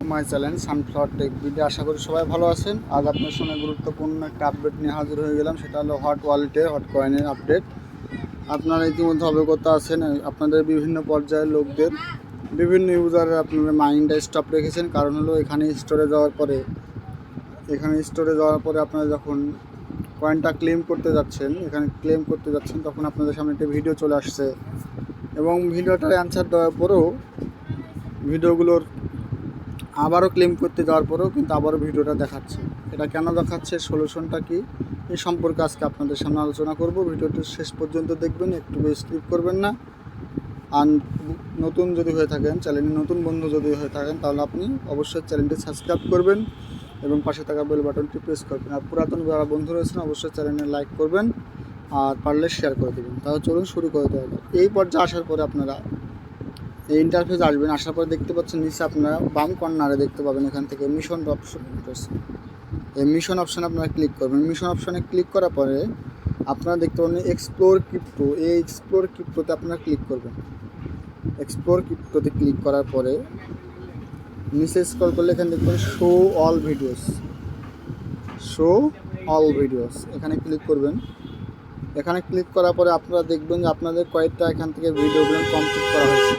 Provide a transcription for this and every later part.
My channel sunflower tech video. আশা করি সবাই ভালো আছেন। আজ আপনার সঙ্গে গুরুত্বপূর্ণ একটা আপডেট নিয়ে হাজির হয়ে গেলাম। সেটা হলো হট ওয়ালেটের হট কয়েনের আপডেট আপনারা ইতিমধ্যে অবগত আছেন, আপনাদের বিভিন্ন পর্যায়ের লোকদের, বিভিন্ন ইউজার আপনাদের মাইন্ডটা স্টপ রেখেছেন। কারণ হলো এখানে স্টোরে যাওয়ার পরে, এখানে স্টোরে যাওয়ার পরে আপনারা যখন কয়েনটা ক্লেম করতে যাচ্ছেন, এখানে ক্লেম করতে যাচ্ছেন, তখন আপনাদের সামনে একটা ভিডিও চলে আসছে। এবং ভিডিওটার অ্যান্সার দেওয়ার পরেও ভিডিওগুলোর আবারও ক্লেম করতে যাওয়ার পরেও কিন্তু আবারও ভিডিওটা দেখাচ্ছে। এটা কেন দেখাচ্ছে সলিউশনটা কি? এই সম্পর্কে আজকে আপনাদের সামনে আলোচনা করব। ভিডিওটি শেষ পর্যন্ত দেখবেন, একটু স্কিপ করবেন না। আর নতুন যদি হয়ে থাকেন চ্যানেলে নতুন বন্ধু যদি হয়ে থাকেন, তাহলে আপনি অবশ্যই চ্যানেলটি সাবস্ক্রাইব করবেন এবং পাশে থাকা বেল বাটনটি প্রেস করবেন। আর পুরাতন যারা বন্ধু রয়েছেন, অবশ্যই চ্যানেলে লাইক করবেন আর পারলে শেয়ার করে দেবেন। তাহলে চলুন শুরু করে দেওয়া এই পর্যায়ে আসার পরে আপনারা এই ইন্টারফেস আসবেন, আসার পরে দেখতে পাচ্ছেন নিচে আপনারা বাম কর্নারে দেখতে পাবেন এখান থেকে মিশন অপশন রয়েছে এই মিশন অপশানে আপনারা ক্লিক করবেন। মিশন অপশানে ক্লিক করার পরে আপনারা দেখতে পাবেন এক্সপ্লোর ক্রিপ্টো এই এক্সপ্লোর ক্রিপ্টোতে আপনারা ক্লিক করবেন। এক্সপ্লোর ক্রিপ্টোতে ক্লিক করার পরে নিচে স্ক্রল করলে এখানে দেখবেন show all videos show all videos এখানে ক্লিক করবেন। এখানে ক্লিক করার পরে আপনারা দেখবেন যে আপনাদের কয়েকটা এখান থেকে ভিডিওগুলো কমপ্লিট করা হয়েছে।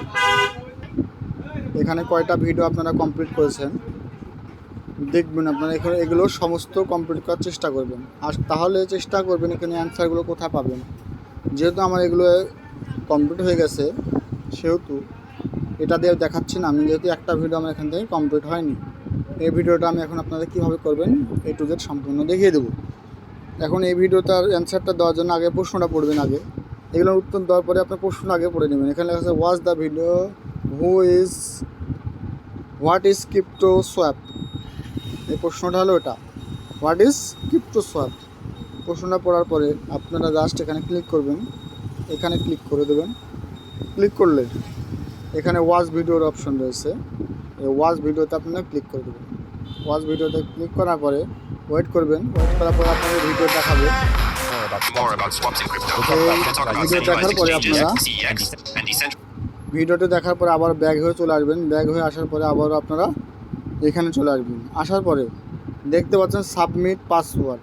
এখানে কয়টা ভিডিও আপনারা কমপ্লিট করেছেন? দেখবেন আপনারা এখানে এগুলো সমস্ত কমপ্লিট করার চেষ্টা করবেন। আর তাহলে চেষ্টা করবেন এখানে অ্যান্সারগুলো কোথায় পাবেন। যেহেতু আমার এগুলো কমপ্লিট হয়ে গেছে, সেহেতু এটা দিয়ে দেখাচ্ছি না। আমি যেহেতু একটা ভিডিও আমার এখান থেকে কমপ্লিট হয়নি। এই ভিডিওটা আমি এখন আপনাদের কীভাবে করবেন এ টু জেড সম্পূর্ণ দেখিয়ে দেবো। এখন এই ভিডিওটার অ্যান্সারটা দেওয়ার জন্য আগে প্রশ্নটা পড়বেন আগে। এগুলোর উত্তর দেওয়ার পরে আপনার প্রশ্ন আগে পড়ে নেবেন। এখানে লেখা আছে watch the video who is what is crypto swap এই প্রশ্নটা হলো এটা। হোয়াট ইজ ক্রিপ্টো সোয়াপ প্রশ্নটা পড়ার পরে আপনারা জাস্ট এখানে ক্লিক করবেন। এখানে ক্লিক করে দেবেন। ক্লিক করলে এখানে ওয়াচ ভিডিওর অপশন রয়েছে। এই ওয়াচ ভিডিওতে আপনারা ক্লিক করে দেবেন। ওয়াচ ভিডিওতে ক্লিক করার পরে ওয়েট করবেন। ওয়েট করার পরে আপনাদের ভিডিও দেখাবে। দেখার পরে exchanges, আপনারা-. ভিডিওটা দেখার পরে আবার ব্যাগ হয়ে চলে আসবেন। ব্যাগ হয়ে আসার পরে আবারও আপনারা এখানে চলে আসবেন। আসার পরে দেখতে পাচ্ছেন submit password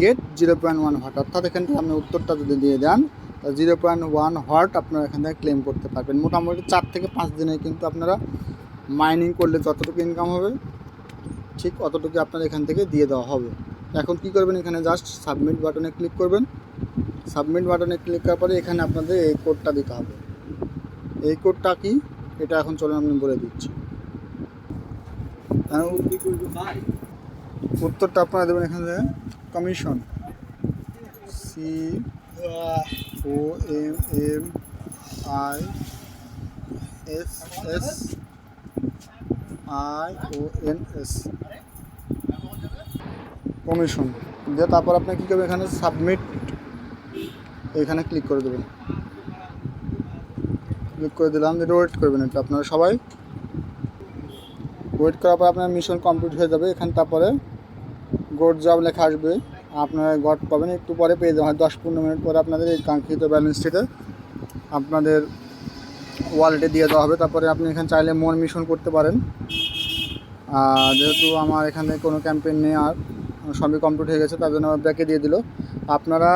get zero point one hot অর্থাৎ এখান থেকে আপনি উত্তরটা যদি দিয়ে দেন তা জিরো পয়েন্ট ওয়ান হট আপনারা এখান থেকে ক্লেম করতে পারবেন। মোটামুটি চার থেকে পাঁচ দিনে কিন্তু আপনারা মাইনিং করলে যতটুকু ইনকাম হবে, ঠিক অতটুকু আপনার এখান থেকে দিয়ে দেওয়া হবে। এখন কি করবেন এখানে জাস্ট সাবমিট বাটনে ক্লিক করবেন। সাবমিট বাটনে ক্লিক করার পরে এখানে আপনাদের এই কোডটা দিতে হবে। এই কোডটা কি? এটা এখন চলুন আমি বলে দিচ্ছি। উত্তরটা আপনারা দেবেন এখানে commission. C O M M I S S I O N S commission. দিয়ে তারপর আপনি কী করবেন এখানে? সাবমিট। এখানে ক্লিক করে দেবেন। ক্লিক করে দিলাম যে ওয়েট করবেন এটা আপনারা সবাই। ওয়েট করার পর আপনার মিশন কমপ্লিট হয়ে যাবে, এখানে তারপরে গোড জব লেখা আসবে। আপনারা গড পাবেন, একটু পরে পেয়ে যাবেন দশ পনেরো মিনিট পরে আপনাদের এই কাঙ্ক্ষিত ব্যালেন্সটিতে আপনাদের ওয়ালেটে দিয়ে দেওয়া হবে। তারপরে আপনি এখানে চাইলে মন মিশন করতে পারেন। যেহেতু আমার এখানে কোনো ক্যাম্পেইন নেই আর, সবই কমপ্লিট হয়ে গেছে, তার জন্য ব্যাকে দিয়ে দিল। আপনারা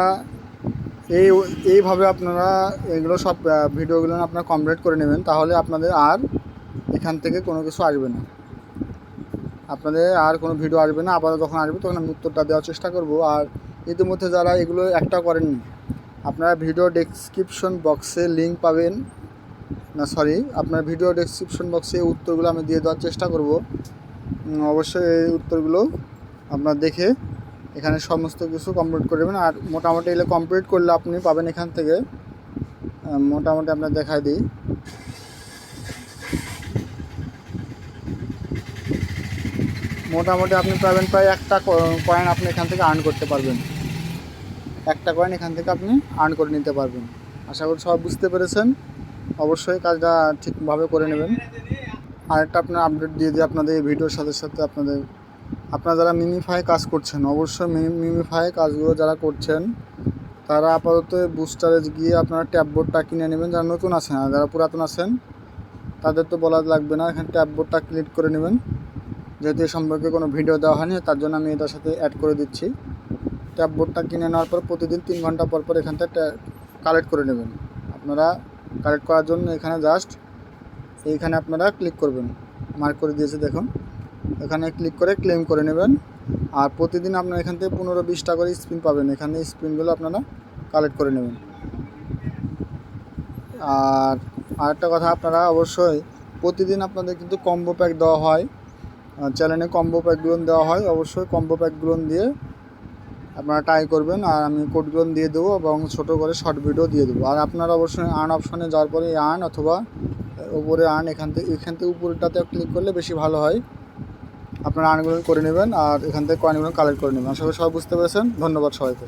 এই এইভাবে আপনারা এগুলো সব ভিডিওগুলো আপনারা কমপ্লিট করে নেবেন, তাহলে আপনাদের আর এখান থেকে কোনো কিছু আসবে না। আপনাদের আর কোনো ভিডিও আসবে না আবার যখন আসবে তখন আমি উত্তরটা দেওয়ার চেষ্টা করব। আর ইতিমধ্যে যারা এগুলো একটা করেননি, আপনারা ভিডিও ডেসক্রিপশন বক্সে লিঙ্ক পাবেন। না সরি আপনার ভিডিও ডেসক্রিপশন বক্সে উত্তরগুলো আমি দিয়ে দেওয়ার চেষ্টা করব। অবশ্যই এই উত্তরগুলো আপনার দেখে এখানে সমস্ত কিছু কমপ্লিট করে দেবেন আর মোটামুটি এগুলো কমপ্লিট করলে আপনি পাবেন এখান থেকে। মোটামুটি আপনার দেখায় দিই। মোটামুটি আপনি পাবেন প্রায় একটা কয়েন আপনি এখান থেকে আর্ন করতে পারবেন। একটা কয়েন এখান থেকে আপনি আর্ন করে নিতে পারবেন। আশা করি সব বুঝতে পেরেছেন। অবশ্যই কাজটা ঠিকভাবে করে নেবেন। আরেকটা আপনার আপডেট দিয়ে দিই আপনাদের ভিডিওর সাথে সাথে আপনাদের আপনারা যারা মিমিফাই কাজ করছেন, অবশ্যই মিমিফাই কাজগুলো যারা করছেন, তারা আপাতত বুস্টারে গিয়ে আপনারা ট্যাব বোর্ডটা কিনে নেবেন। যারা নতুন আছেন, আর যারা পুরাতন আছেন, তাদের তো বলা লাগবে না, এখানে ট্যাব বোর্ডটা ক্লিক করে নেবেন। যেহেতু এ সম্পর্কে কোনো ভিডিও দেওয়া হয়নি, তার জন্য আমি এটার সাথে অ্যাড করে দিচ্ছি। ট্যাব বোর্ডটা কিনে নেওয়ার পর প্রতিদিন তিন ঘণ্টা পর পর এখান থেকে কালেক্ট করে নেবেন। আপনারা কালেক্ট করার জন্য এখানে জাস্ট এইখানে আপনারা ক্লিক করবেন। মার্ক করে দিয়েছে, দেখুন। এখানে ক্লিক করে ক্লেম করে নেবেন। আর প্রতিদিন আপনার এখান থেকে পনেরো বিশটা করে স্পিন পাবেন। এখানে স্পিনগুলো আপনারা কালেক্ট করে নেবেন। আর আরেকটা কথা, আপনারা অবশ্যই প্রতিদিন আপনাদের কিন্তু কম্বো প্যাক দেওয়া হয়। চ্যানেলে কম্বো প্যাকগুলো দেওয়া হয়। অবশ্যই কম্বো প্যাকগুলো দিয়ে আপনারা ট্রাই করবেন। আর আমি কোডগুলো দিয়ে দেবো এবং ছোটো করে শর্ট ভিডিও দিয়ে দেবো। আর আপনারা অবশ্যই আর্ন অপশনে যাওয়ার পরে আর্ন অথবা উপরে আর্ন এখান থেকে এখান থেকে উপরেটাতে ক্লিক করলে বেশি ভালো হয়। আপনারা আনগুলো করে নেবেন আর এখান থেকে কয়েনগুলো কালেক্ট করে নেবেন। আশা করি সবাই বুঝতে পেরেছেন। ধন্যবাদ সবাইকে।